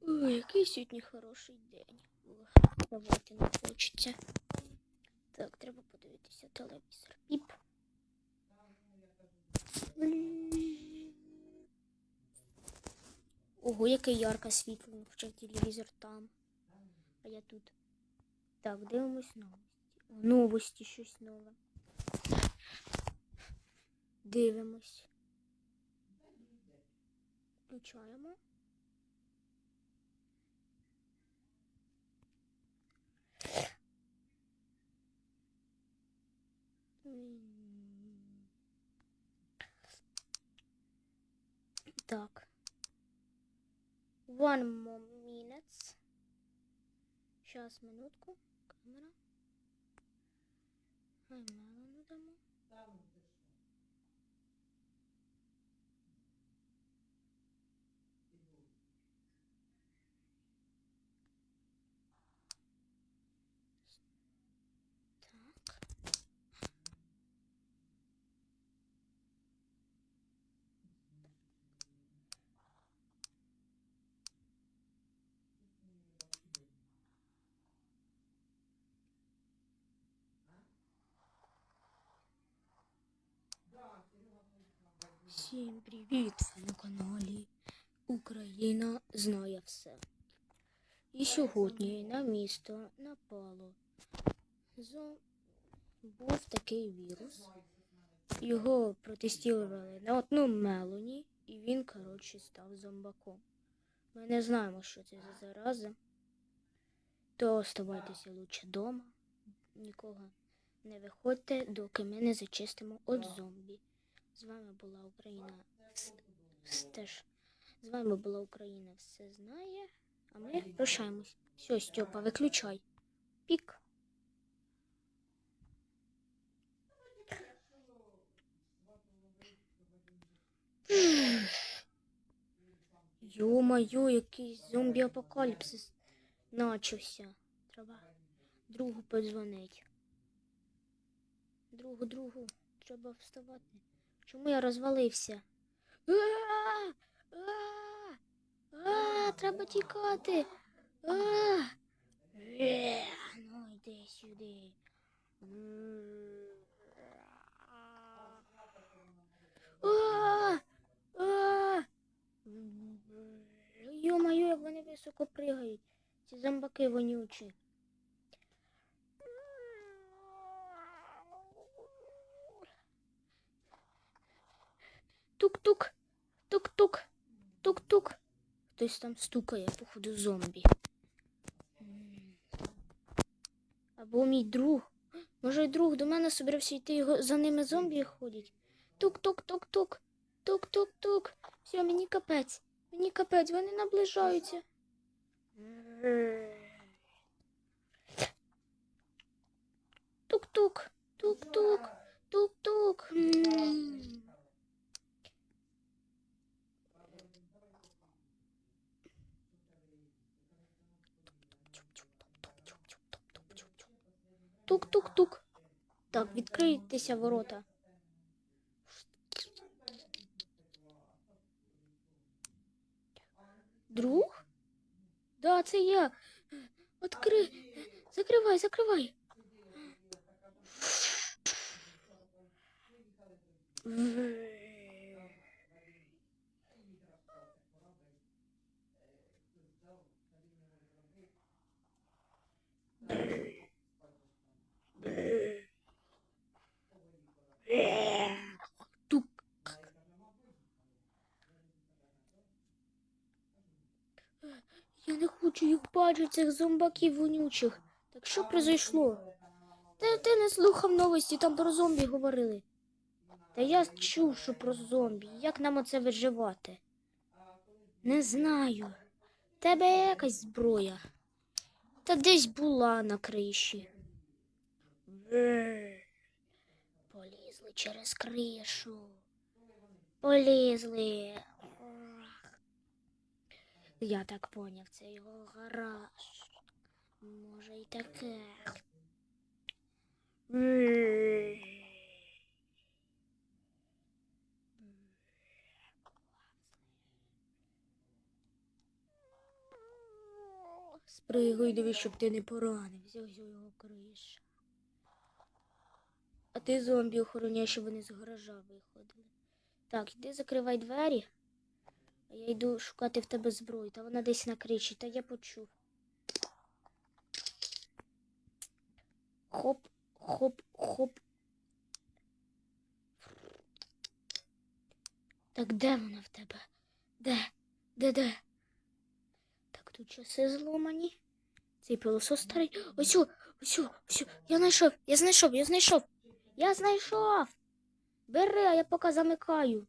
Ой, який сьогодні хороший день. Давайте не хочеться. Так, треба подивитися телевізор. Піп. Ого, яке ярке світло, ну, хоча телевізор там. А я тут. Так, дивимось новості. Новості щось нове. Дивимось. Включаємо. Так. One more minutes. Сейчас, минутку. Камера. Ай, мало не дамо. Так. Всім привіт! Ви на каналі Україна знає все. І сьогодні на місто напало. Був такий вірус. Його протестували на одну мелоні, і він, коротше, став зомбаком. Ми не знаємо, що це за зараза. То оставайтеся лучше вдома. Нікого не виходьте, доки ми не зачистимо від зомбі. З вами була Україна. Теж. З вами була Україна все знає. А ми прощаємось. Все, Степа, виключай. Пік. Йо-моє, якийсь зомбі-апокаліпсис начався. Треба другу подзвонить. Другу, другу, треба вставати. Чому я розвалився? Треба тікати. Е, Ну, йди сюди. Йо-моє, як вони високо пригають. Ці зомбаки вонючі. Тук-тук, тук-тук, тук-тук. Хтось там стукає, походу, зомбі. Або мій друг. Може, друг до мене собирався йти, його за ними зомбі ходять. Тук-тук-тук-тук. Тук-тук-тук. Все, мені капець. Мені капець, вони наближаються. Тук-тук, тук-тук, тук-тук. М. Тук-тук-тук. Так, відкрийтеся ворота. Друг? Да, це я. Откри. Закривай, закривай. Тук. Я не хочу їх бачити, цих зомбаків вонючих. Так що произойшло? Та ти не слухав новості, там про зомбі говорили. Та я чув, що про зомбі. Як нам оце виживати? Не знаю. Тебе якась зброя. Та десь була на криші. Через кришу. Полізли. Я так поняв, це його гараж. Може й таке. Спригуй, дивись, щоб ти не поранився, його криша. Ти зомбі охороняй, щоб вони з гаража виходили. Так, іди закривай двері. А я йду шукати в тебе зброю, та вона десь на кричі, та я почув. Хоп, хоп, хоп. Так де вона в тебе? Де? Де де? Так, тут часи зломані. Цей пилосос старий. Ось, ось, ось. Я знайшов, я знайшов, я знайшов. Я знайшов. Бери, а я поки замикаю.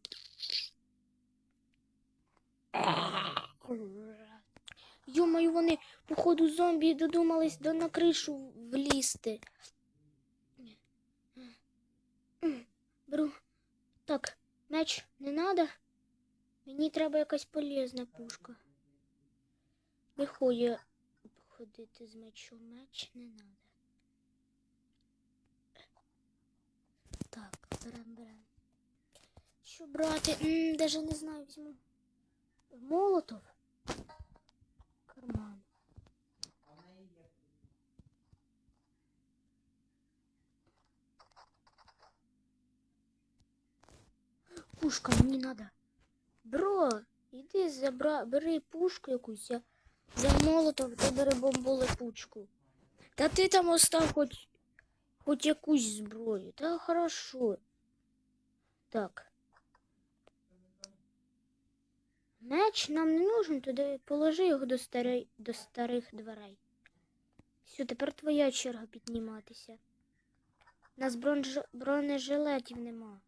Йомаю, вони, походу, зомбі додумались до на кришу влізти. Беру. Так, меч не надо. Мені треба якась полезна пушка. Виходить ходити з мечом. Меч не надо. Так, берем, берем. Що брати? М, даже не знаю, візьму. Молотов. Карман. Пушка мені надо. Бро, іди забра... бери пушку якусь, я за молотов ти бери бомболипучку. Та ти там остав хоч, хоч якусь зброю. Та хорошо. Так. Меч нам не нужен, туди положи його до, старей, до старих дверей. Все, тепер твоя черга підніматися. У нас бронж... бронежилетів нема.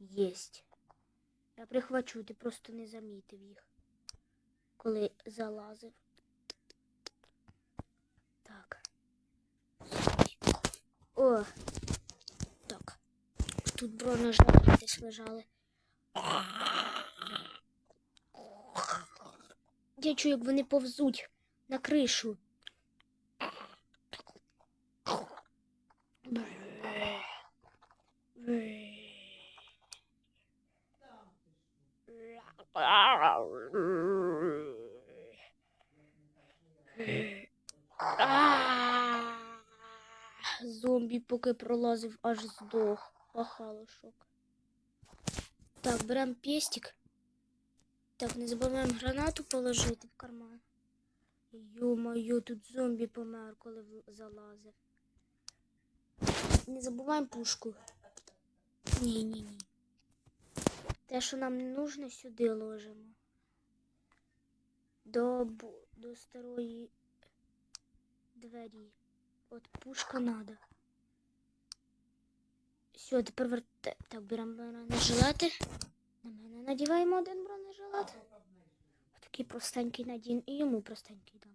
Єсть. Я прихвачу, ти просто не замітив їх, коли залазив. Так. О. Тут бронежилети десь лежали. Я чую, як вони повзуть на кришу. Зомбі поки пролазив, аж здох. Ахалошок. Так, беремо пестик. Так, не забуваємо гранату положити в карман. Йо-моє, тут зомбі помер, коли залазив. Не забуваємо пушку. Ні, ні, ні. Те, що нам не нужно, сюди ложимо. До, до старої двері. От пушка надо. Все, тепер верте. Так, беремо бронежилети. На мене надіваємо один бронежилет. Такий простенький надін. І йому простенький дам.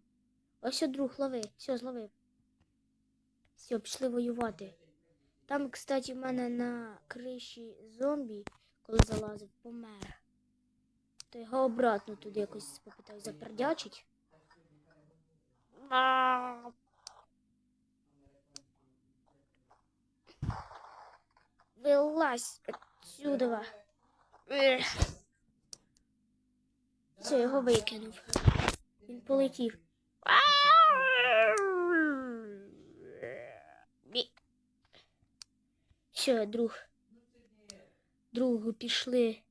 Ось друг, лови. Все, зловив. Все, пішли воювати. Там, кстати, в мене на криші зомбі, коли залазив, помер. То його обратно туди якось попитаю запердячить. Вилазь отсюда. Все, його викинув. Він полетів. Все, друг. Другу пішли.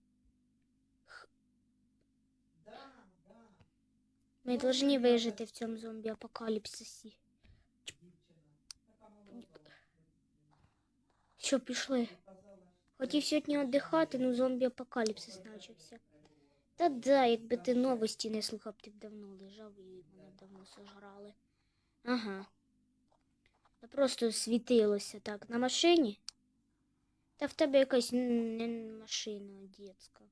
Ми повинні вижити в цьому зомбі-апокаліпсисі. Що, пішли? Хотів сьогодні віддихати, ну зомбі-апокаліпсис почався. Та да, якби ти новості не слухав, ти б давно лежав і мене давно сожрали. Ага. Та просто світилося так. На машині? Та в тебе якась н- не машина, а дітська.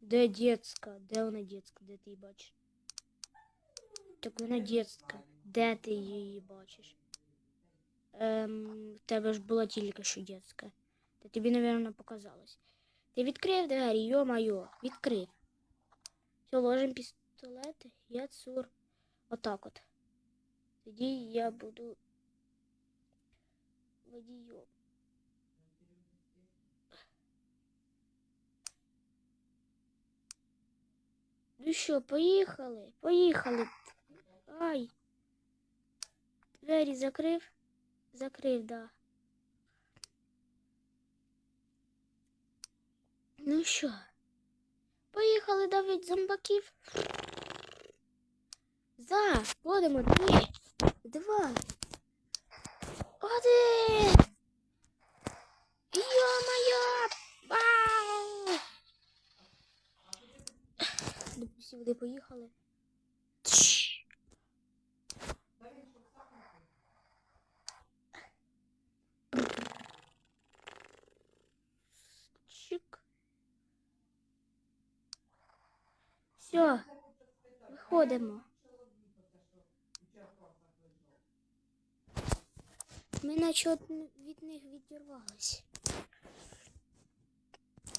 Де дітська? Де вона дітська? Де ти її бачиш? Так вона дітська. Де ти її бачиш? Ем, в тебе ж була тільки що дітська. Та тобі, напевно, показалось. Ти відкрив двері, йо-майо, відкрив. Все, ложим пістолети, я цур. Отак от. Тоді я буду водію. Ну що, поїхали? Поїхали. Ай. Двері закрив? Закрив, да. Ну що? Поїхали давить зомбаків. За, будемо три, два, один. Йо-моє! Вау! Допустим, де поїхали. Все, виходимо. Ми наче від них відірвались.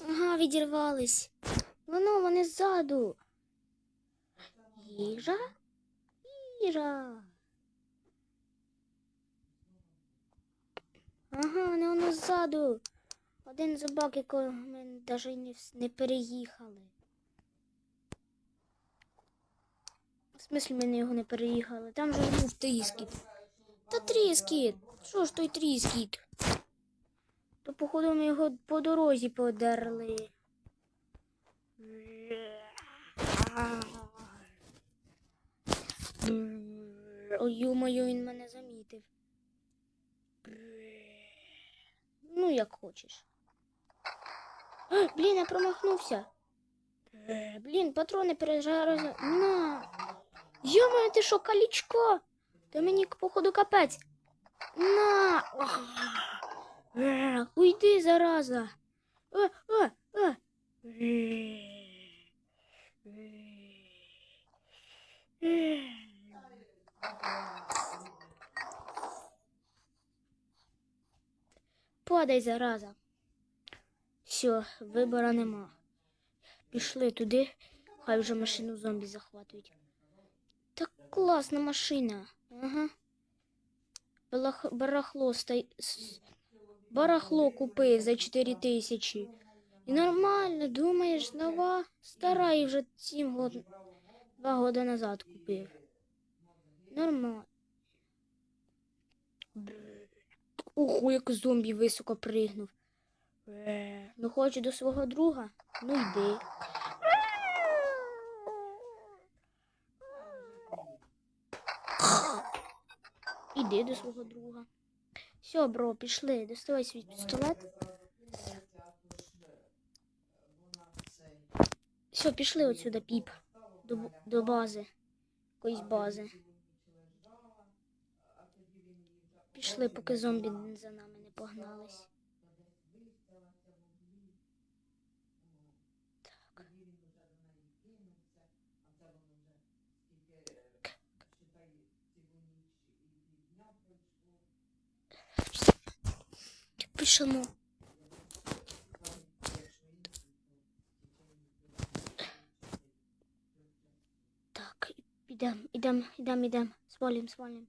Ага, відірвались. Воно, вони ззаду. Їжа? Їжа. Ага, вони воно ззаду. Один зубак, якого ми навіть не переїхали. В ми його не переїхали? Там же був тріскіт. Та тріскіт. Що ж той тріскіт? То походу ми його по дорозі подерли. Ой, ё-моё, він мене замітив. Ну, як хочеш. А, Блін, я промахнувся. Блін, патрони пережарили. На. Йо-моє, ти що, калічко? Та мені, походу, капець. На. Уйди, зараза. Е, е, е. Подай, зараза. Все, вибора нема. Пішли туди, хай вже машину зомбі захватують. Класна машина. Ага. Барахло стай... Барахло купив за 4 тисячі. І нормально, думаєш, нова, стара і вже 7 год... 2 года назад купив. Нормально. Ого, як зомбі високо пригнув. Е, Ну хочеш до свого друга? Ну йди. Іди свого друга. Все, бро, пішли. Доставай свій пістолет. Все, пішли отсюда, піп. До, до бази. Якоїсь бази. Пішли, поки зомбі за нами не погнались. Так. Пишемо. Так, ідем, ідем, ідем, ідем. Свалим, свалим.